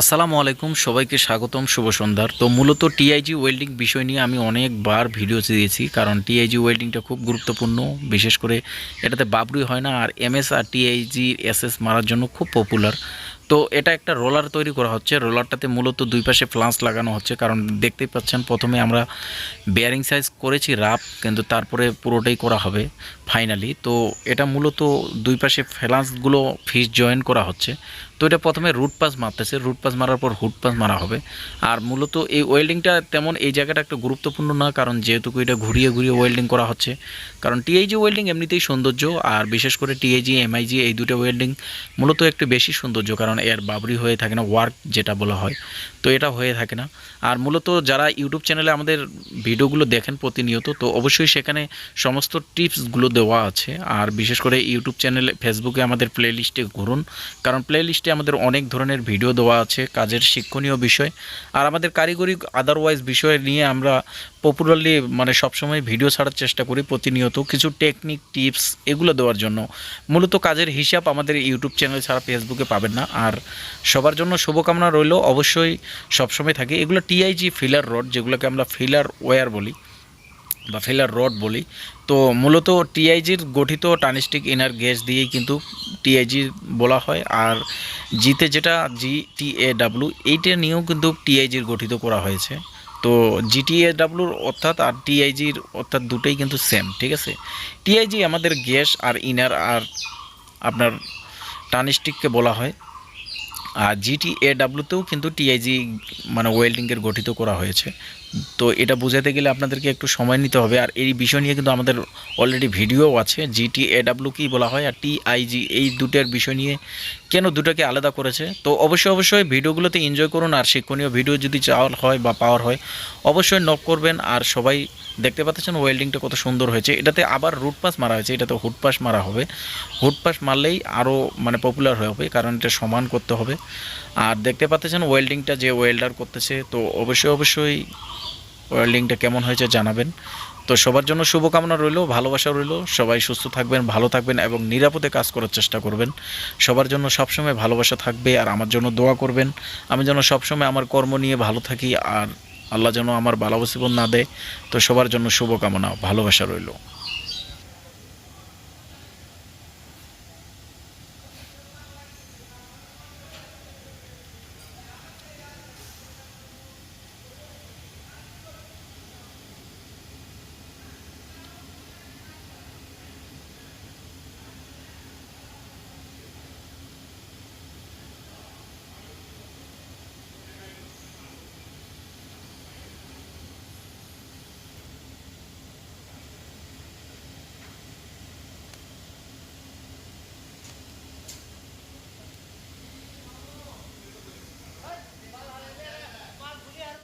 আসসালামু আলাইকুম, সবাইকে স্বাগতম, শুভ সন্ধ্যার তো মূলত টিআইজি ওয়েল্ডিং বিষয় নিয়ে আমি অনেকবার ভিডিও দিয়েছি, কারণ টিআইজি ওয়েল্ডিংটা খুব গুরুত্বপূর্ণ, বিশেষ করে এটাতে বাবরি হয় না, আর এমএস আর টিআইজি এসএস মারার জন্য খুব পপুলার তো এটা একটা রোলার তৈরি করা হচ্ছে রোলারটাতে মূলত দুই পাশে ফ্লান্স লাগানো হচ্ছে, কারণ দেখতেই পাচ্ছেন, প্রথমে আমরা বেয়ারিং সাইজ করেছি রাফ, কিন্তু তারপরে পুরোটাই করা হবে ফাইনালি তো এটা মূলত দুই পাশে ফ্লান্সগুলো ফিস জয়েন করা হচ্ছে। তো এটা প্রথমে রুট পাস মারতেছে রুট পাস মারার পর হুড পাস মারা হবে। আর মূলত এই ওয়েল্ডিংটা তেমন এই জায়গাটা একটা গুরুত্বপূর্ণ না, কারণ যেহেতু এটা ঘুরিয়ে ঘুরিয়ে ওয়েল্ডিং করা হচ্ছে। কারণ টিআইজি ওয়েল্ডিং এমনিতেই সৌন্দর্য, আর বিশেষ করে টিআইজি এমআইজি এই দুটো ওয়েল্ডিং মূলত একটু বেশি সৌন্দর্য, কারণ এর বাবরি হয়ে থাকে না ওয়ার্ক যেটা বলা হয়। তো এটা হয়ে থাকে না। আর মূলত যারা ইউটিউব চ্যানেলে আমাদের ভিডিওগুলো দেখেন প্রতিনিয়ত, তো অবশ্যই সেখানে সমস্ত টিপসগুলো দেওয়া আছে। আর বিশেষ করে ইউটিউব চ্যানেলে ফেসবুকে আমাদের প্লে লিস্টে ঘুরুন, কারণ প্লে লিস্টে আমাদের অনেক ধরনের ভিডিও দেওয়া আছে, কাজের শিক্ষণীয় বিষয়। আর আমাদের কারিগরি আদারওয়াইজ বিষয় নিয়ে আমরা পপুলারলি মানে সবসময় ভিডিও ছাড়ার চেষ্টা করি প্রতিনিয়ত। কিছু টেকনিক টিপস এগুলো দেওয়ার জন্য। মূলত কাজের হিসাব আমাদের ইউটিউব চ্যানেল ছাড়া ফেসবুকে পাবেন না। আর সবার জন্য শুভকামনা রইল। অবশ্যই সবসময় থাকে। এগুলো টিআইজি ফিলার রড যেগুলোকে আমরা ফিলার ওয়্যার বলি বা ফিলার রড বলি। তো মূলত টিআইজির গঠিত টানিস্টিক ইনার গ্যাস দিয়েই কিন্তু টিআইজি বলা হয়। আর জিতে যেটা জি টি এ ডাব্লু এইটা নিয়েও কিন্তু টিআইজির গঠিত করা হয়েছে। তো জিটিএ ডাব্লুর অর্থাৎ আর টিআইজির অর্থাৎ দুটোই কিন্তু সেম ঠিক আছে? টিআইজি আমাদের গ্যাস আর ইনার আর আপনার টানিস্টিককে বলা হয়। আর জিটি এ ডাব্লুতেও কিন্তু টিআইজি মানে ওয়েল্ডিংয়ের গঠিত করা হয়েছে। তো এটা বোঝাতে গেলে আপনাদেরকে একটু সময় নিতে হবে। আর এই বিষয় নিয়ে কিন্তু আমাদের অলরেডি ভিডিও আছে জিটি এ ডাব্লু কী বলা হয় আর টিআইজি এই দুটার বিষয় নিয়ে কেন দুটোকে আলাদা করেছে? তো অবশ্যই অবশ্যই ভিডিওগুলোতে এনজয় করুন আর শিক্ষণীয় ভিডিও যদি চাওয়ার হয় বা পাওয়ার হয়, অবশ্যই নক করবেন। আর সবাই দেখতে পাচ্ছেন ওয়েল্ডিংটা কত সুন্দর হয়েছে। এটাতে আবার রুট পাস মারা হয়েছে, এটাতে হুড পাস মারা হবে। হুড পাস মারলেই আরও মানে পপুলার হয়ে হবে, কারণ এটা সমান করতে হবে। আর দেখতে পাচ্ছেন ওয়েল্ডিংটা যে ওয়েল্ডার করতেছে, তো অবশ্যই অবশ্যই ওয়েল্ডিংটা কেমন হয়েছে জানাবেন। তো সবার জন্য শুভকামনা রইল, ভালোবাসা রইল। সবাই সুস্থ থাকবেন, ভালো থাকবেন এবং নিরাপদে কাজ করার চেষ্টা করবেন। সবার জন্য সবসময় ভালোবাসা থাকবে আর আমার জন্য দোয়া করবেন। আমি যেন সবসময় আমার কর্ম নিয়ে ভালো থাকি আর আল্লাহ যেন আমার ভালোবাসিবন না দেয়। তো সবার জন্য শুভকামনা, ভালোবাসা রইল।